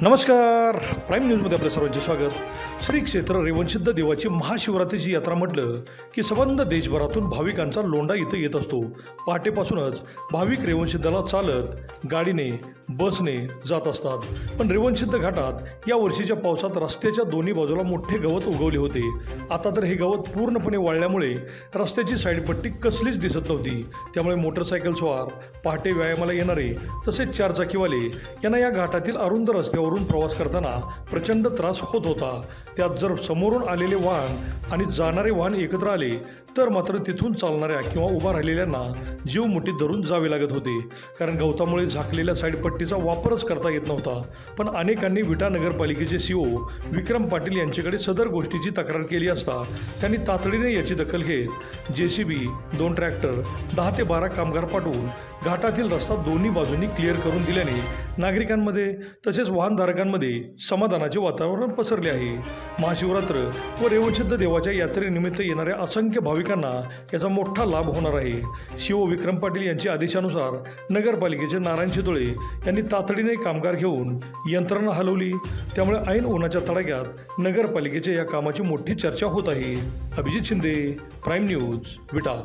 नमस्कार. प्राईम न्यूजमध्ये आपलं सर्वांचे स्वागत. श्री क्षेत्र रेवणसिद्ध देवाची महाशिवरात्रीची यात्रा म्हटलं की संबंध देशभरातून भाविकांचा लोंढा इथं येत असतो. पहाटेपासूनच भाविक रेवणसिद्धाला चालत गाडीने बसने जात असतात. पण रेवणसिद्ध घाटात या वर्षीच्या पावसात रस्त्याच्या दोन्ही बाजूला मोठे गवत उगवले होते. आता तर हे गवत पूर्णपणे वाळल्यामुळे रस्त्याची साईडपट्टी कसलीच दिसत नव्हती. त्यामुळे मोटरसायकल स्वार पहाटे व्यायामाला येणारे तसेच चारचाकीवाले यांना या घाटातील अरुंद रस्त्यावरून प्रवास करताना प्रचंड त्रास होत होता. त्यात जर समोरून आलेले वाहन आणि जाणारे वाहन एकत्र आले तर मात्र तिथून चालणाऱ्या किंवा उभा राहिलेल्यांना जीव मुठीत धरून जावे लागत होते. कारण गवतामुळे झाकलेल्या साईडपट्टीचा वापरच करता येत नव्हता. पण अनेकांनी विटा नगरपालिकेचे सीओ विक्रम पाटील यांच्याकडे सदर गोष्टीची तक्रार केली असता त्यांनी तातडीने याची दखल घेत जे सी बी दोन ट्रॅक्टर दहा ते बारा कामगार पाठवून घाटातील रस्ता दोन्ही बाजूंनी क्लिअर करून दिल्याने नागरिकांमध्ये तसेच वाहनधारकांमध्ये समाधानाचे वातावरण पसरले आहे. महाशिवरात्र व रेवणसिद्ध देवाच्या यात्रेनिमित्त येणाऱ्या असंख्य भाविकांना याचा मोठा लाभ होणार आहे. शिव विक्रम पाटील यांच्या आदेशानुसार नगरपालिकेचे नारायण शितोळे यांनी तातडीने कामगार घेऊन यंत्रणा हलवली. त्यामुळे ऐन उन्हाच्या तडाख्यात नगरपालिकेच्या या कामाची मोठी चर्चा होत आहे. Abhijit Shinde prime news Vita